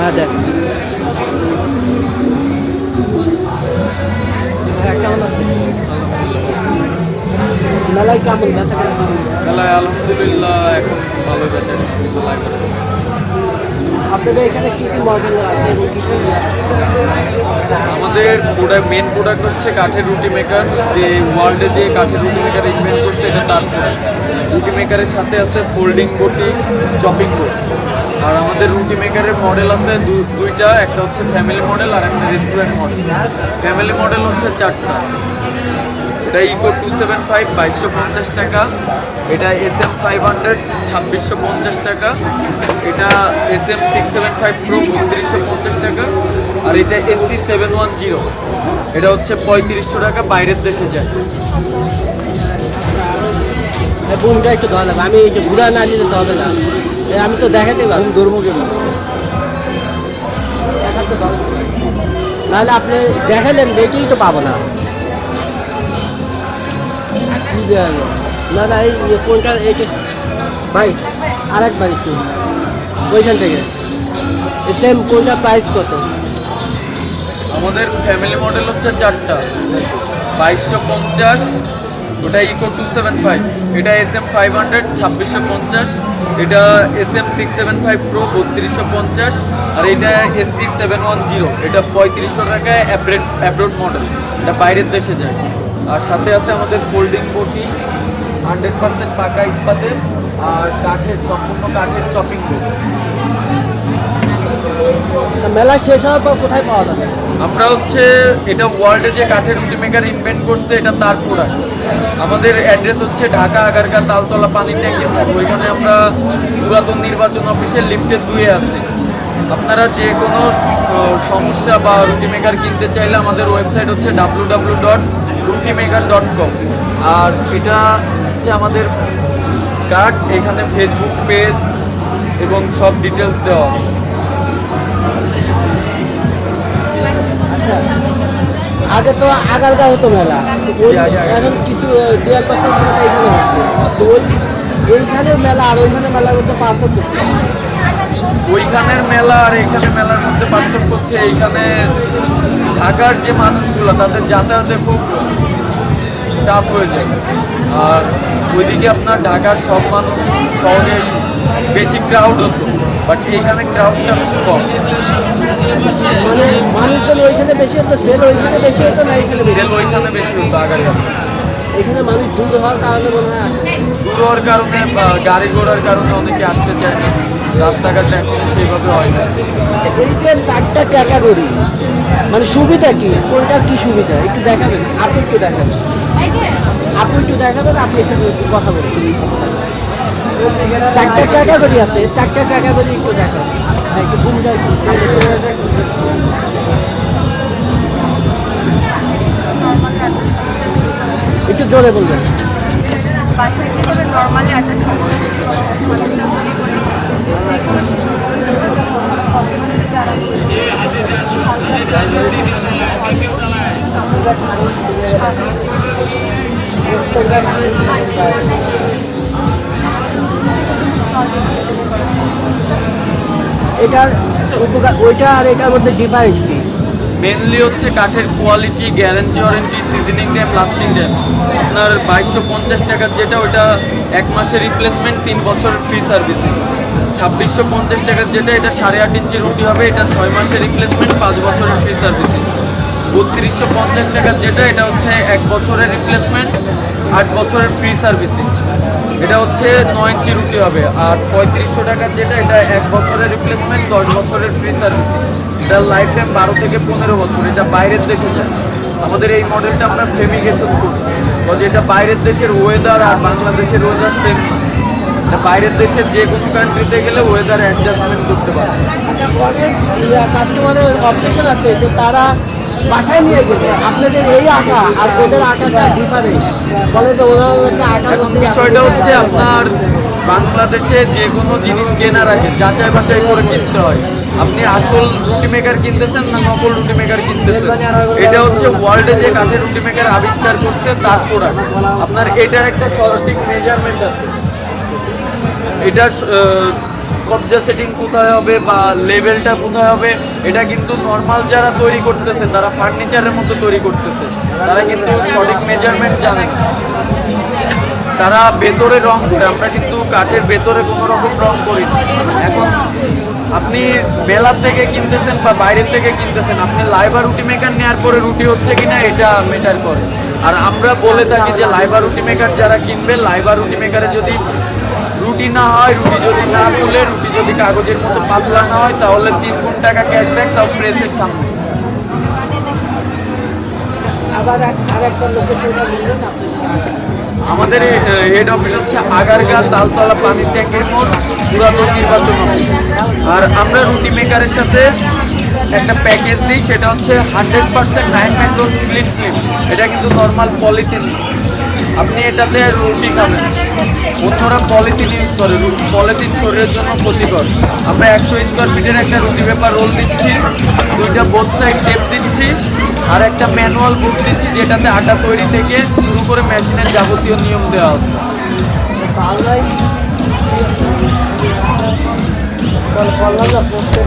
হ্যাঁ দেখ মেলায় কেমন বেচা মেলায় আলহামদুলিল্লাহ এখন ভালো বেচা চলাই আপনাদের এখানে কি কি মডেল আমাদের প্রোডাক্ট মেন প্রোডাক্ট হচ্ছে কাঠের রুটি মেকার যে ওয়ার্ল্ডে যে কাঠের রুটি মেকার ইনভেন্ট করছে, এটা তার রুটি মেকারের সাথে আছে ফোল্ডিং বটি চপিং বোর্ড আর আমাদের রুটি মেকারের মডেল আছে দুইটা, একটা হচ্ছে ফ্যামিলি মডেল আর একটা রেস্টুরেন্ট মডেল ফ্যামিলি মডেল হচ্ছে চারটা। এটা ইকো টু সেভেন ফাইভ বাইশশো পঞ্চাশ টাকা। এটা এস এম ফাইভ হান্ড্রেড ছাব্বিশশো পঞ্চাশ টাকা। এটা S M six seven five pro বত্রিশশো পঞ্চাশ টাকা। আর এটা S T seven one zero এটা হচ্ছে পঁয়ত্রিশশো টাকা বাইরের দেশে যায়। বোনটা একটু ধরা লাগবে আমি একটু ঘুরা না নিলে তো হবে না। আমি তো দেখাতে পারব। ধর্ম কেন নাহলে আপনি দেখালেন দেখেই তো পাবো না। দেখাবো? না না, এই এই কোনটা এইটা ভাই আর একবার একটু। ওইখান থেকে। সেম কোনটা প্রাইস কত? আমাদের ফ্যামিলি মডেল হচ্ছে চারটা। বাইশশো পঞ্চাশ, ওটা ইকো টু সেভেন ফাইভ এটা এস এম ফাইভ হান্ড্রেড ছাব্বিশশো পঞ্চাশ, এটা S M six seven five pro বত্রিশশো পঞ্চাশ, আর এটা S T seven one zero এটা পঁয়ত্রিশশো টাকায় অ্যাব্রেড অ্যাব্রোড মডেল এটা বাইরের দেশে যায়। আর সাথে আছে আমাদের ফোল্ডিং বটি হান্ড্রেড পার্সেন্ট পাকা ইস্পাতের আর কাঠের সম্পূর্ণ কাঠের চপিং বোর্ড আচ্ছা, মেলা শেষ হওয়ার পর কোথায় পাওয়া যাবে? আমরা হচ্ছে এটা ওয়ার্ল্ডে যে কাঠের রুটি মেকার ইনভেন্ট করছে এটা তার প্রোডাক্ট আমাদের অ্যাড্রেস হচ্ছে ঢাকা আগারগা তালতলা পানির ট্যাঙ্কি। ওইখানে আমরা পুরাতন নির্বাচন অফিসের লিফটের দুয়ে আছে। আপনারা যে কোনো সমস্যা বা রুটি মেকার কিনতে চাইলে আমাদের ওয়েবসাইট হচ্ছে W W dot roti maker dot com আর এটা হচ্ছে আমাদের কার্ড এখানে ফেসবুক পেজ এবং সব ডিটেলস দেওয়া আছে। আচ্ছা আগে তো আগারগা হতো মেলা। এখন কিছু দু এক বছর ধরে এইখানে হচ্ছে। তো ওই এইখানে মেলা আর ওইখানে মেলা করতে পার্থক্য ওইখানের মেলা আর এখানে মেলার মধ্যে পার্থক্য হচ্ছে এইখানে ঢাকার যে মানুষগুলো তাদের যাতায়াতে খুব টাফ হয়ে যায়। আর ওইদিকে আপনার ঢাকার সব মানুষ সহজেই বেশি ক্রাউড হতো বাট এইখানে ক্রাউডটা খুব কম। মানে মানুষজন ওইখানে বেশি হতো সেল ওইখানে বেশি হতো না এইখানে বেশি? সেল ওইখানে বেশি হতো আগার এখানে মানুষ দূর হওয়ার কারণে মনে হয়। দূর হওয়ার কারণে গাড়ি ঘোড়ার কারণে অনেকে আসতে চায় না। রাস্তাঘাট এখন সেইভাবে হয় না। আচ্ছা এই যে চারটা ক্যাটাগরি মানে সুবিধা কি? কোনটা কি সুবিধা? একটু দেখাবেন আপনি একটু দেখাবেন। আপনি একটু দেখাবেন আপনি একটু কথা বলুন। চারটা ক্যাটাগরি আছে চারটা ক্যাটাগরি একটু দেখাবেন হ্যাঁ, একটু একটু জোরে বলবেন। যে কোনো যারা এটার উপকার ওইটা আর এটার মধ্যে ডিফারেন্স কি? মেনলি হচ্ছে কাঠের quality guarantee warranty seasoning time lasting time আপনার বাইশশো পঞ্চাশ টাকার যেটা ওটা এক মাসের রিপ্লেসমেন্ট তিন বছর ফ্রি সার্ভিসিং ছাব্বিশশো পঞ্চাশ টাকার যেটা, এটা সাড়ে আট ইঞ্চি রুটি হবে, এটা ছয় মাসের রিপ্লেসমেন্ট পাঁচ বছরের ফ্রি সার্ভিসিং বত্রিশশো পঞ্চাশ টাকার যেটা, এটা হচ্ছে এক বছরের রিপ্লেসমেন্ট আট বছরের ফ্রি সার্ভিসিং এটা হচ্ছে নয় ইঞ্চি রুটি হবে, আর পঁয়ত্রিশশো টাকার যেটা, এটা এক বছরের রিপ্লেসমেন্ট দশ বছরের ফ্রি সার্ভিসিং এটা লাইফ টাইম বারো থেকে পনেরো বছর, এটা বাইরের দেশে যায়। আমাদের এই মডেলটা আমরা ফেমিগেশন করি। যে এটা বাইরের দেশের ওয়েদার আর বাংলাদেশের ওয়েদার সেম না। বাইরের দেশের যে কোনো কান্ট্রিতে গেলে ওয়েদার অ্যাডজাস্টমেন্ট করতে পারে কাস্টমারের অবজেকশন আছে যে তারা বাসায় নিয়ে গেলে আপনাদের এই আঁকা আর ওদের আঁকাটা ডিফারেন্ট বলে যে ওরা একটা আঁকার বিষয়টা হচ্ছে আপনার বাংলাদেশে যে কোনো জিনিস কেনার আগে যাচাই বাছাই করে কিনতে হয়। আপনি আসল রুটি মেকার কিনতেছেন না নকল রুটি মেকার কিনতেছেন? এটা হচ্ছে ওয়ার্ল্ডে যে কাঠের রুটি মেকার আবিষ্কার করছে তার প্রোডাক্ট আপনার এটার একটা সঠিক মেজারমেন্ট আছে। এটার কবজা সেটিং কোথায় হবে বা লেভেলটা কোথায় হবে, এটা কিন্তু নর্মাল যারা তৈরি করতেছে, তারা ফার্নিচারের মতো তৈরি করতেছে, তারা কিন্তু সঠিক মেজারমেন্ট জানে না। তারা ভেতরে রং করে, আমরা কিন্তু কাঠের ভেতরে কোনো রকম রং করি না। এখন আপনি মেলার থেকে কিনতেছেন বা বাইরের থেকে কিনতেছেন, আপনি লাইবার রুটি মেকার নেওয়ার পরে রুটি হচ্ছে কিনা, এটা মেটার করে। আর আমরা বলে থাকি যে লাইবার রুটি মেকার যারা কিনবে লাইবার রুটি মেকারে যদি রুটি না হয় রুটি যদি না তুলে রুটি যদি কাগজের মতো পাতলা না হয় তাহলে তিন গুণ টাকা ক্যাশব্যাক তাও প্রেসের সামনে। আমাদের হেড অফিস হচ্ছে আগারগাঁ তালতলা পানির ট্যাঙ্কের মোড় পুরাতন নির্বাচন অফিস আর আমরা রুটি মেকারের সাথে একটা প্যাকেজ দিই সেটা হচ্ছে হান্ড্রেড পার্সেন্ট নাইন ম্যাকডোন ক্লিন ফিল্ম এটা কিন্তু নর্মাল পলিথিন আপনি এটাতে রুটি খাবেন। অন্যরা পলিথিন ইউজ করে পলিথিন শরীরের জন্য ক্ষতিকর। আমরা একশো স্কোয়ার ফিটের একটা রুটি পেপার রোল দিচ্ছি, দুইটা বোথ সাইড টেপ দিচ্ছি, আর একটা ম্যানুয়াল বুক দিচ্ছি, যেটাতে আটা তৈরি থেকে শুরু করে মেশিনের যাবতীয় নিয়ম দেওয়া আছে।